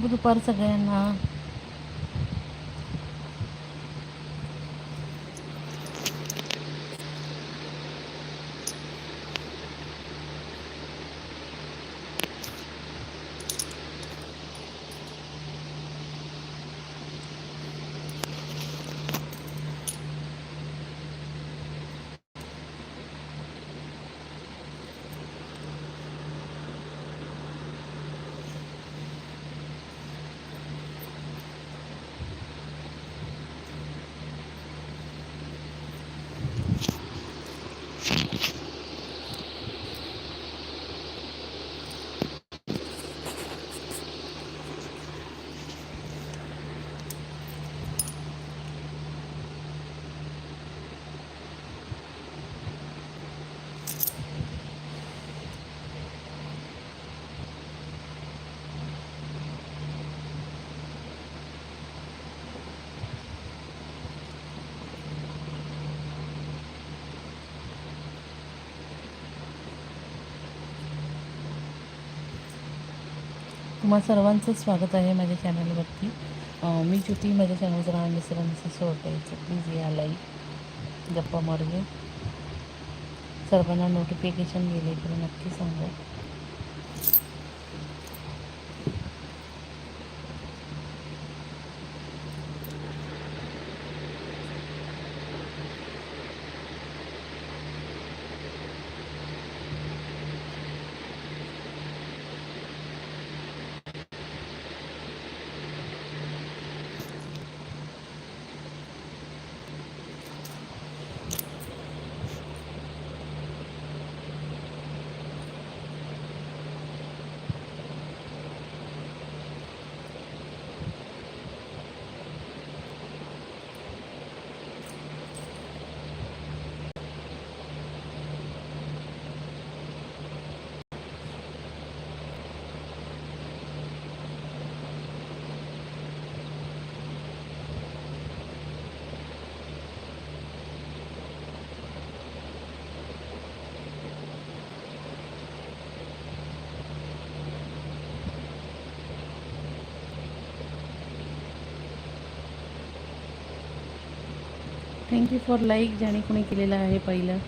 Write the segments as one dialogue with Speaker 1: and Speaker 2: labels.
Speaker 1: शुभ दुपार सगळ्यांना. तुम्हा सर्वांचं स्वागत आहे माझ्या चॅनलवरती. मी ज्योती माझ्या चॅनलचं नाव मिसरांचं सोडायचं प्लीज या लाईक गप्पा मारूया. सर्वांना नोटिफिकेशन गेले तर नक्की सांगा. थँक्यू फॉर लाईक ज्याने कोणी केलेलं आहे पहिलं.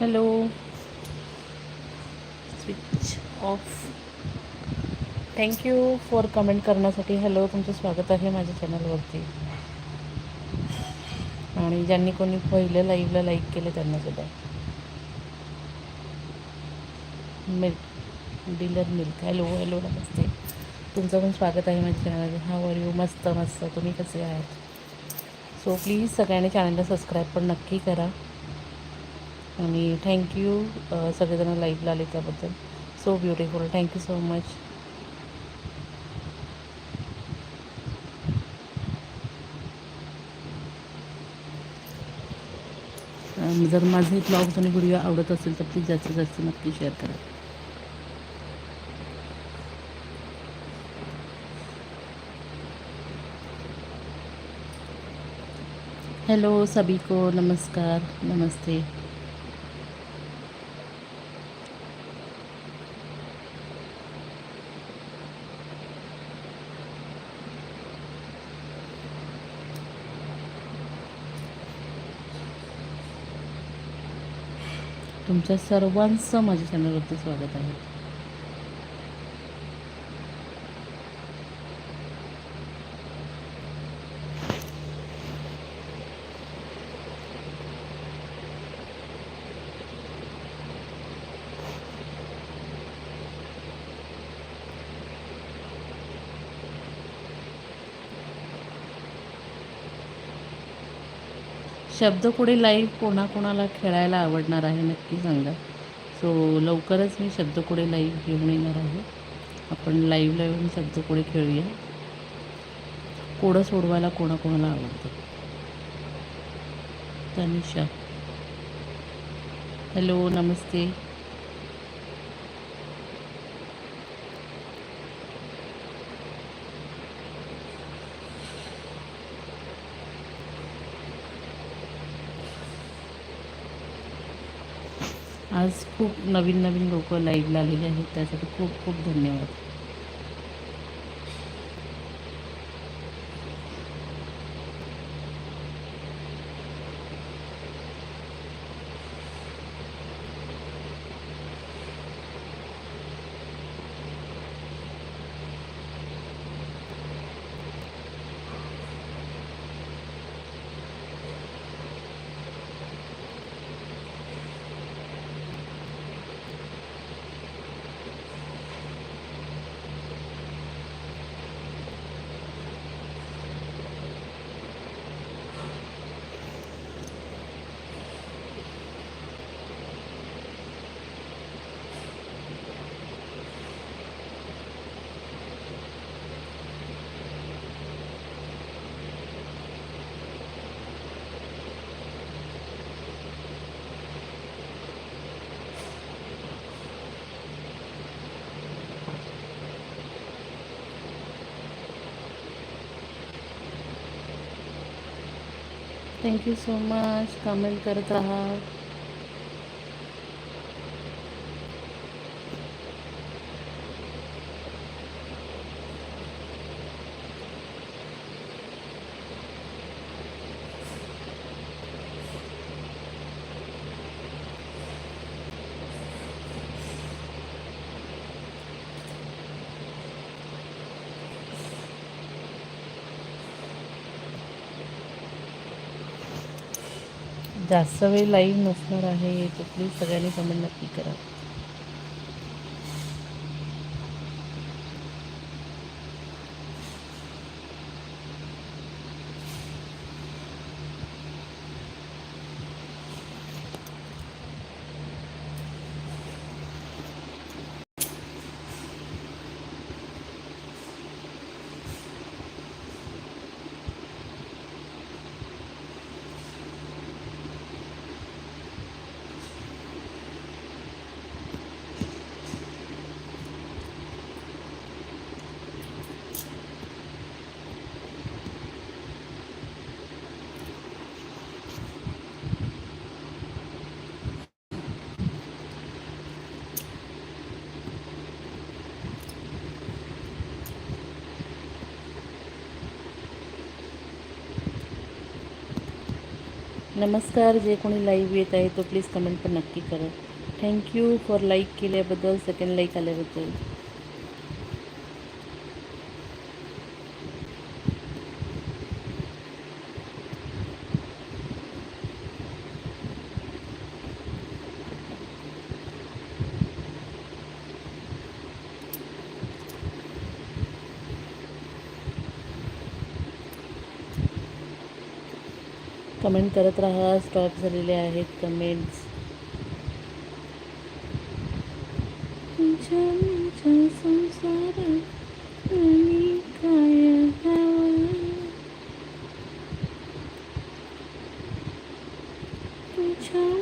Speaker 1: Hello switch off thank you for comment करण्यासाठी. हॅलो तुमचं स्वागत आहे माझ्या चॅनलवरती आणि ज्यांनी कोणी पहिलं लाईव्हला लाईक केलं त्यांना milk dealer milk hello hello नमस्ते. तुमचं पण स्वागत आहे माझ्या चॅनलमध्ये. हा वर यू मस्त मस्त. तुम्ही कसे आहात? सो प्लीज सगळ्यांनी चॅनलला सबस्क्राईब पण नक्की करा. आणि थँक्यू सगळेजण लाईव्हला आले त्याबद्दल. So beautiful thank you so much जर माझे ब्लॉग्स आणि व्हिडिओ आवडत असेल तर प्लीज जास्तीत जास्त नक्की शेअर करा. हेलो सभी को नमस्कार नमस्ते. तुमच्या सर्वांचं माझ्या चॅनलवरती स्वागत आहे. शब्दकोडी लाईव्ह कोणाकोणाला खेळायला आवडणार आहे नक्की सांगा. सो लवकरच मी शब्दकोडी लाईव्ह घेऊन येणार आहे. आपण लाईव्हला येऊन शब्दकोडी खेळूया? कोडं सोडवायला कोणाकोणाला आवडतं? तनिषा. हॅलो नमस्ते. आज खूप नवीन नवीन लोक लाईव्हला आलेले आहेत. त्यासाठी खूप खूप धन्यवाद. थँक्यू सो मच कमेंट करत राहा. जास्त वेळ लाईव्ह नसणार आहे तर प्लीज सगळ्यांनी कमेंट नक्की करा. नमस्कार जे कोणी लाईव्ह येत आहे तो प्लीज कमेंट पण नक्की करा. थँक्यू फॉर लाईक केल्याबद्दल सेकंड लाईक आल्याबद्दल. कमेंट करत राहा. स्टॉप झालेले आहेत कमेंट्स तुझ्या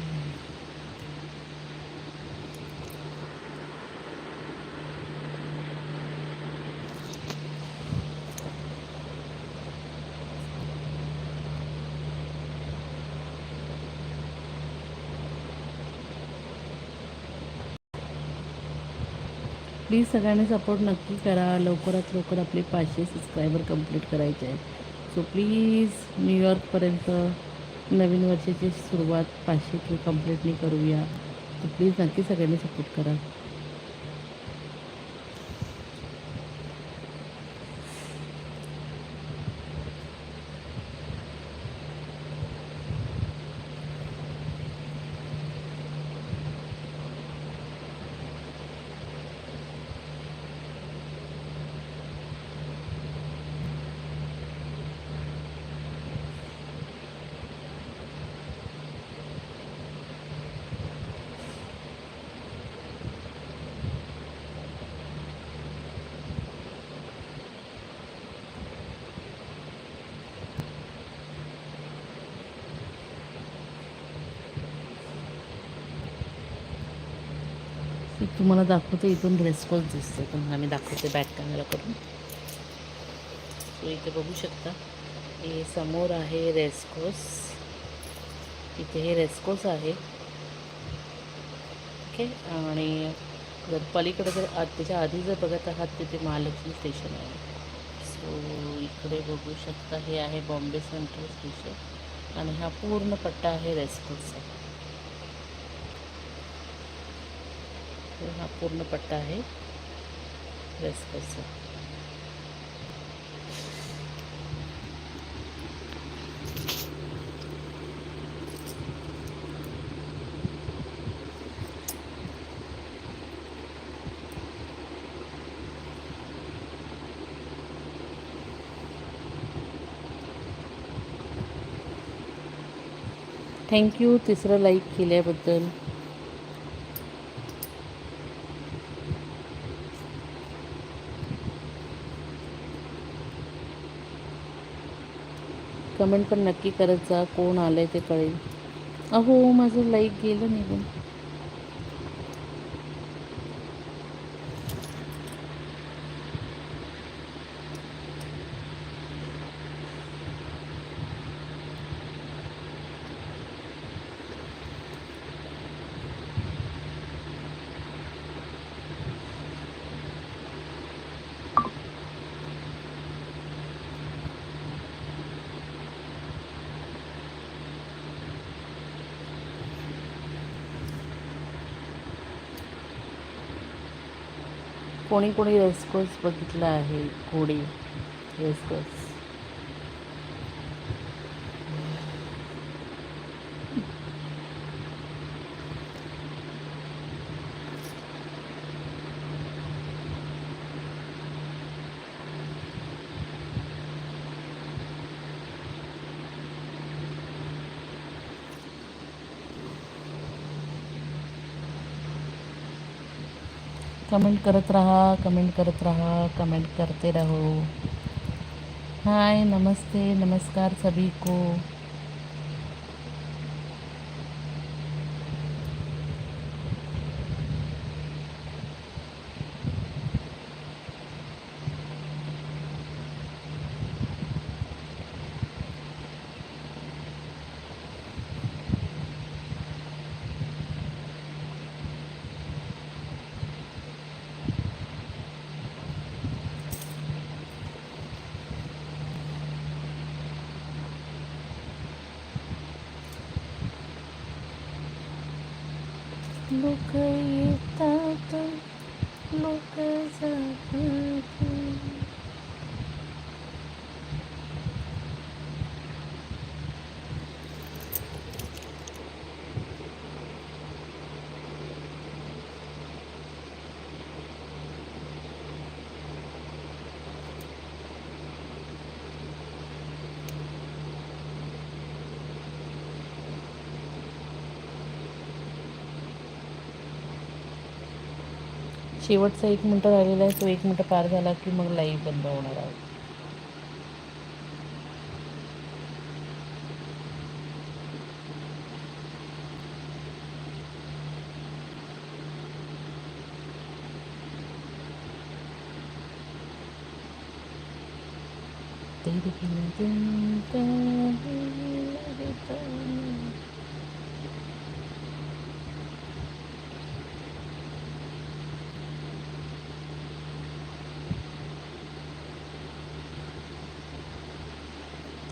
Speaker 1: प्लीज सगळ्यांनी सपोर्ट नक्की करा. लवकरात लवकर आपले पाचशे सबस्क्रायबर कंप्लीट करायचे आहेत. सो प्लीज न्यूयॉर्कपर्यंत नवीन वर्षाची सुरुवात पाचशे के कंप्लीटली करूया. तर प्लीज नक्की सगळ्यांनी सपोर्ट करा. तुम्हाला दाखवते इथून ड्रेस दिसतो तुम्हाला मी दाखवते बॅक कॅमेरा करून सो इथे बघू शकता. हे समोर आहे रेस्कोस इथे हे रेस्कोस आहे. ओके आणि जर पलीकडे जर आ- त्याच्या आधी जर बघत आहात तिथे महालक्ष्मी स्टेशन आहे. सो इकडे बघू शकता हे आहे बॉम्बे सेंट्रल स्टेशन आणि हा पूर्ण पट्टा आहे रेस्कोसचा तर हा पूर्ण पट्टा है आहे रेस्कोसचा थँक्यू तिसरं लाईक केल्याबद्दल. कमेंट पण नक्की करत जा कोण आलं आहे ते कळेल. अहो माझं लाईक गेलं निघून. कोणी कोणी रेसकोर्स बघितला आहे घोडी रेसकोर्स. कमेंट करत रहा कमेंट करत रहा कमेंट करते रहो. हाय नमस्ते नमस्कार सभी को. लोक येतात शेवटचा एक मिनटं राहिलेला आहे तो एक मिनटं पार झाला की मग लाईव्ह बंद होणार आहे तेरे बिना दिन